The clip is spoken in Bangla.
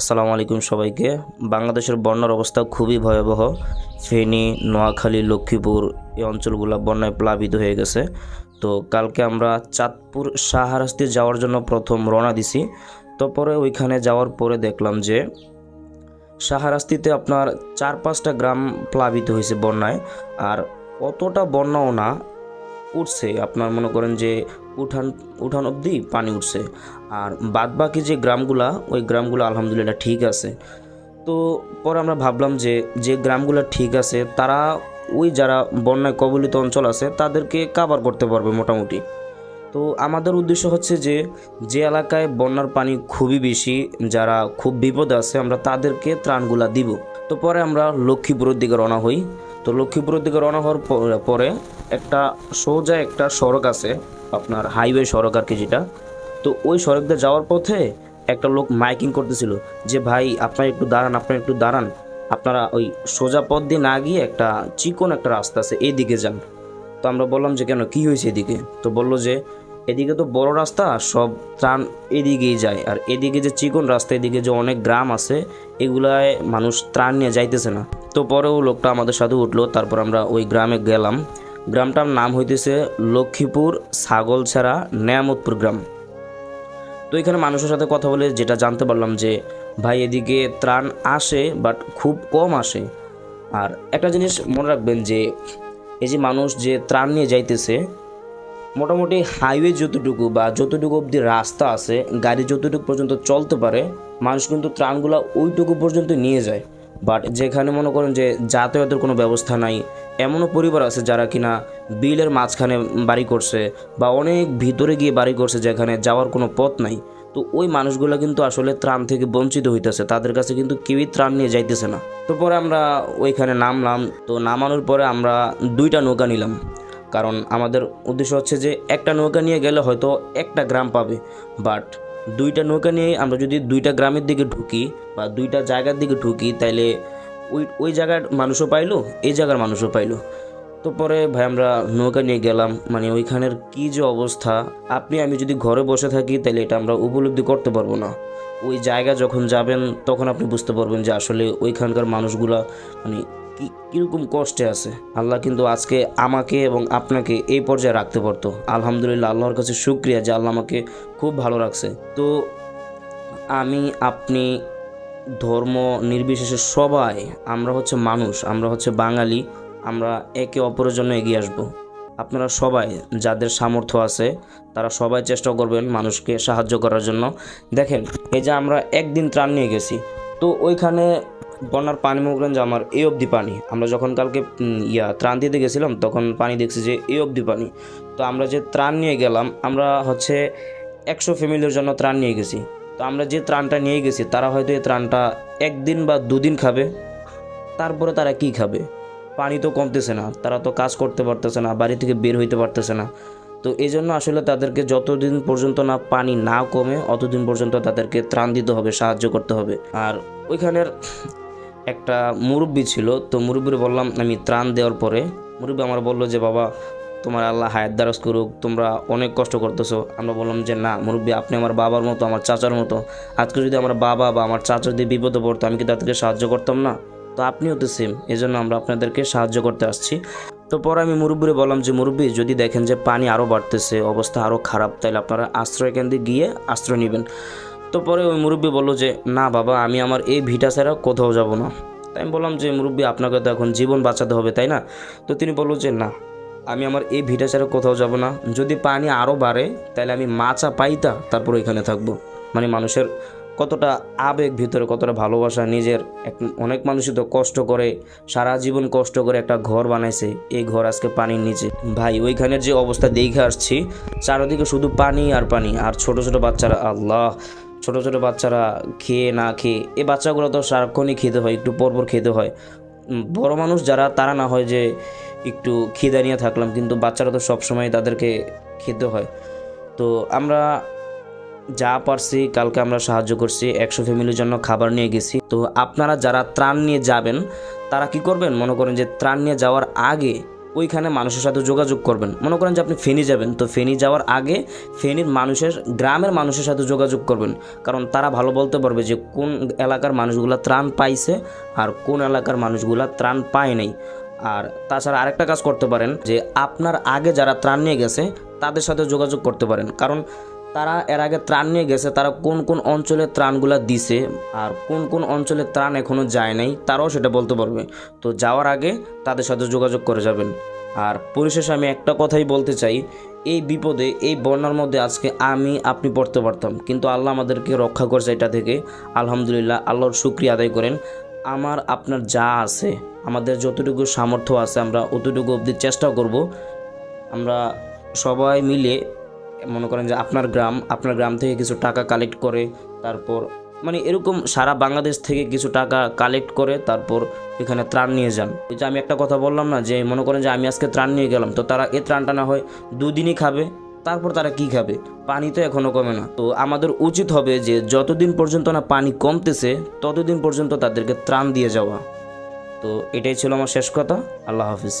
আসসালামু আলাইকুম সবাইকে। বাংলাদেশের বন্যার অবস্থা খুবই ভয়াবহ। ফেনী, নোয়াখালী, লক্ষ্মীপুর এই অঞ্চলগুলো বন্যায় প্লাবিত হয়ে গেছে। তো কালকে আমরা চাঁদপুর সাহারাস্তি যাওয়ার জন্য প্রথম রওনা দিছি। তো পরে ওইখানে যাওয়ার পরে দেখলাম যে সাহারাস্তিতে আপনার চার পাঁচটা গ্রাম প্লাবিত হয়েছে বন্যায়। আর অতটা বন্যাও না, উঠছে। আপনার মনে করেন যে উঠান উঠান অবধি পানি উঠছে। আর বাদ বাকি যে গ্রামগুলা, ওই গ্রামগুলো আলহামদুলিল্লাহ ঠিক আছে। তো পরে আমরা ভাবলাম যে যে গ্রামগুলো ঠিক আছে, তারা ওই যারা বন্যায় কবলিত অঞ্চল আছে, তাদেরকে কাভার করতে পারবে মোটামুটি। তো আমাদের উদ্দেশ্য হচ্ছে যে যে এলাকায় বন্যার পানি খুবই বেশি, যারা খুব বিপদে আছে, আমরা তাদেরকে ত্রাণগুলা দিব। তো পরে আমরা লক্ষ্মীপুরের দিকে রওনা হই। তো লক্ষ্মীপুরের দিকে রওনা হওয়ার পরে একটা সোজা একটা সড়ক আছে, আপনার হাইওয়ে সড়ক আর কি যেটা। তো ওই সড়ক দিয়ে যাওয়ার পথে একটা লোক মাইকিং করতেছিল যে, ভাই, আপনারা একটু দাঁড়ান, আপনারা একটু দাঁড়ান। আপনারা ওই সোজা পথ দিয়ে না গিয়ে একটা চিকন একটা রাস্তা আছে এইদিকে যান। তো আমরা বললাম যে, কেন? কি হয়েছে এদিকে? তো বলল যে এদিকে তো বড় রাস্তা, সব ত্রাণ এদিকেই যায়। আর এদিকে যে চিকন রাস্তা, এদিকে যে অনেক গ্রাম আছে, এগুলায় মানুষ ত্রাণ নিয়ে যাইতেছে না। তো পরেও লোকটা আমাদের সাথে উঠল, তারপর আমরা ওই গ্রামে গেলাম। গ্রামটার নাম হইতেছে লক্ষ্মীপুর ছাগলছাড়া নেয়ামতপুর গ্রাম। তো এখানে মানুষের সাথে কথা বলে যেটা জানতে পারলাম যে, ভাই, এদিকে ত্রাণ আসে বাট খুব কম আসে। আর একটা জিনিস মনে রাখবেন যে, এই যে মানুষ যে ত্রাণ নিয়ে যাইতেছে মোটামুটি হাইওয়ে যতটুকু বা যতটুকু অবধি রাস্তা আছে, গাড়ি যতটুকু পর্যন্ত চলতে পারে, মানুষ কিন্তু ত্রাণগুলো ওইটুকু পর্যন্ত নিয়ে যায়। বাট যেখানে মনে করেন যে যাতায়াতের কোনো ব্যবস্থা নাই, এমনও পরিবার আছে যারা কিনা বিলের মাঝখানে বাড়ি করছে বা অনেক ভিতরে গিয়ে বাড়ি করছে যেখানে যাওয়ার কোনো পথ নাই। তো ওই মানুষগুলো কিন্তু আসলে ত্রাণ থেকে বঞ্চিত হইতেছে, তাদের কাছে কিন্তু কেউই ত্রাণ নিয়ে যাইতেছে না। তো পরে আমরা ওইখানে নামলাম, তো নামানোর পরে আমরা দুইটা নৌকা নিলাম। কারণ আমাদের উদ্দেশ্য হচ্ছে যে একটা নৌকা নিয়ে গেলে হয়তো একটা গ্রাম পাবে। বাট দুইটা নৌকা নিয়ে আমরা যদি দুইটা গ্রামের দিকে ঢুকি বা দুইটা জায়গার দিকে ঢুকি, তাইলে ওই ওই জায়গার মানুষও পাইলো, এই জায়গার মানুষও পাইলো। তো পরে ভাই আমরা নৌকা নিয়ে গেলাম মানে ওইখানের কি যে অবস্থা। আপনি, আমি যদি ঘরে বসে থাকি তাহলে এটা আমরা উপলব্ধি করতে পারব না। ওই জায়গা যখন যাবেন, তখন আপনি বুঝতে পারবেন যে আসলে ওইখানকার মানুষগুলা মানে কি, কীরকম কষ্টে আছে? আল্লাহ কিন্তু আজকে আমাকে এবং আপনাকে এই পর্যায়ে রাখতে পারতো। আলহামদুলিল্লাহ, আল্লাহর কাছে শুক্রিয়া যে আল্লাহ আমাকে খুব ভালো রাখছে। তো আমি, আপনি, ধর্ম নির্বিশেষে সবাই, আমরা হচ্ছে মানুষ, আমরা হচ্ছে বাঙালি, আমরা একে অপরের জন্য এগিয়ে আসব। আপনারা সবাই যাদের সামর্থ্য আছে, তারা সবাই চেষ্টা করবেন মানুষকে সাহায্য করার জন্য। দেখেন, এই যে আমরা একদিন ত্রাণ নিয়ে গেছি। তো ওইখানে বন্যার পানি মনে যে আমার এই অবধি পানি। আমরা যখন কালকে ইয়া, ত্রাণ দিতে গেছিলাম, তখন পানি দেখছি যে এই অবধি পানি। তো আমরা যে ত্রাণ নিয়ে গেলাম, আমরা হচ্ছে একশো ফ্যামিলির জন্য ত্রাণ নিয়ে গেছি। তো আমরা যে ত্রাণটা নিয়ে গেছি, তারা হয়তো এই ত্রাণটা একদিন বা দুদিন খাবে। তারপরে তারা কি খাবে? পানি তো কমতেছে না, তারা তো কাজ করতে পারতেছে না, বাড়ি থেকে বের হইতে পারতেছে না। তো এই জন্য আসলে তাদেরকে যতদিন পর্যন্ত না পানি না কমে, অতদিন পর্যন্ত তাদেরকে ত্রাণ দিতে হবে, সাহায্য করতে হবে। আর ওইখানের একটা মুরব্বি ছিল, তো মুরব্বির বললাম, আমি ত্রাণ দেওয়ার পরে মুরব্বি আমার বলল যে, বাবা, তোমার আল্লাহ হায়াত দারাজ করুক, তোমরা অনেক কষ্ট করতেছো। আমরা বললাম যে, না, মুরব্বী, আপনি আমার বাবার মতো, আমার চাচার মতো। আজকে যদি আমার বাবা বা আমার চাচা যদি বিপদে পড়তো, আমি কি তাদেরকে সাহায্য করতাম না? তো আপনিও তো সেম এই জন্য আমরা আপনাদেরকে সাহায্য করতে আসছি। তো পরে আমি মুরব্বীরে বললাম যে, মুরব্বী, যদি দেখেন যে পানি আরও বাড়তেছে, অবস্থা আরও খারাপ, তাহলে আপনারা আশ্রয় কেন্দ্রে গিয়ে আশ্রয় নেবেন। তো পরে ওই মুরব্বী বলল যে, না বাবা, আমি আমার এই ভিটা ছাড়া কোথাও যাব না। তাই আমি বললাম যে, মুরব্বী, আপনাকে তো এখন জীবন বাঁচাতে হবে, তাই না? তো তিনি বলল যে, না, আমি আমার এই ভিটা ছাড়া কোথাও যাব না। যদি পানি আরও বাড়ে, তাহলে আমি মাচা পাইতা তারপর এখানে থাকব। মানে মানুষের কতটা আবেগ ভিতরে, কতটা ভালোবাসা, নিজের এক, অনেক মানুষই তো কষ্ট করে, সারা জীবন কষ্ট করে একটা ঘর বানাইছে। এই ঘর আজকে পানির নিচে। ভাই, ওইখানের যে অবস্থা, দেখে আসছি, চারদিকে শুধু পানি আর পানি, আর ছোট ছোট বাচ্চারা, আল্লাহ! ছোট ছোট বাচ্চারা খেয়ে না খেয়ে এই বাচ্চাগুলো তো সারাক্ষণই খেতে হয়, একটু পরপর খেতে হয়। বড় মানুষ যারা, তারা না হয় যে একটু খিদা নিয়ে থাকলাম, কিন্তু বাচ্চারা তো সবসময় তাদেরকে খেতে হয়। তো আমরা যা পারছি, কালকে আমরা সাহায্য করছি, একশো ফ্যামিলির জন্য খাবার নিয়ে গেছি। তো আপনারা যারা ত্রাণ নিয়ে যাবেন, তারা কি করবেন? মনে করেন যে ত্রাণ নিয়ে যাওয়ার আগে ওইখানে মানুষের সাথে যোগাযোগ করবেন। মনে করেন যে আপনি ফেনি যাবেন, তো ফেনি যাওয়ার আগে ফেনির মানুষের, গ্রামের মানুষের সাথে যোগাযোগ করবেন। কারণ তারা ভালো বলতে পারবে যে কোন এলাকার মানুষগুলা ত্রাণ পাইছে আর কোন এলাকার মানুষগুলা ত্রাণ পায় নাই। আর তাছাড়া আরেকটা কাজ করতে পারেন যে আপনার আগে যারা ত্রাণ নিয়ে গেছে, তাদের সাথে যোগাযোগ করতে পারেন। কারণ তারা এর আগে ত্রাণ নিয়ে গেছে, তারা কোন কোন অঞ্চলে ত্রাণগুলা দিছে আর কোন কোন অঞ্চলে ত্রাণ এখনও যায় নাই, তারাও সেটা বলতে পারবে। তো যাওয়ার আগে তাদের সাথে যোগাযোগ করে যাবেন। আর পরিশেষে আমি একটা কথাই বলতে চাই, এই বিপদে, এই বন্যার মধ্যে আজকে আমি, আপনি পড়তে পারতাম। কিন্তু আল্লাহ আমাদেরকে রক্ষা করছে এটা থেকে। আলহামদুলিল্লাহ, আল্লাহর শুক্রিয়া আদায় করেন। আমার, আপনার যা আছে, আমাদের যতটুকু সামর্থ্য আছে, আমরা অতটুকু অবধি চেষ্টা করব। আমরা সবাই মিলে মনে করেন যে আপনার গ্রাম আপনার গ্রাম থেকে কিছু টাকা কালেক্ট করে, তারপর মানে এরকম সারা বাংলাদেশ থেকে কিছু টাকা কালেক্ট করে, তারপর এখানে ত্রাণ নিয়ে যান। ওই যে আমি একটা কথা বললাম না, যে মনে করেন যে আমি আজকে ত্রাণ নিয়ে গেলাম, তো তারা এ ত্রাণটা না হয় দুদিনই খাবে, তারপর তারা কি খাবে? পানি তো এখনও কমে না। তো আমাদের উচিত হবে যে যতদিন পর্যন্ত না পানি কমতেছে, ততদিন পর্যন্ত তাদেরকে ত্রাণ দিয়ে যাওয়া। তো এটাই ছিল আমার শেষ কথা। আল্লাহ হাফিজ।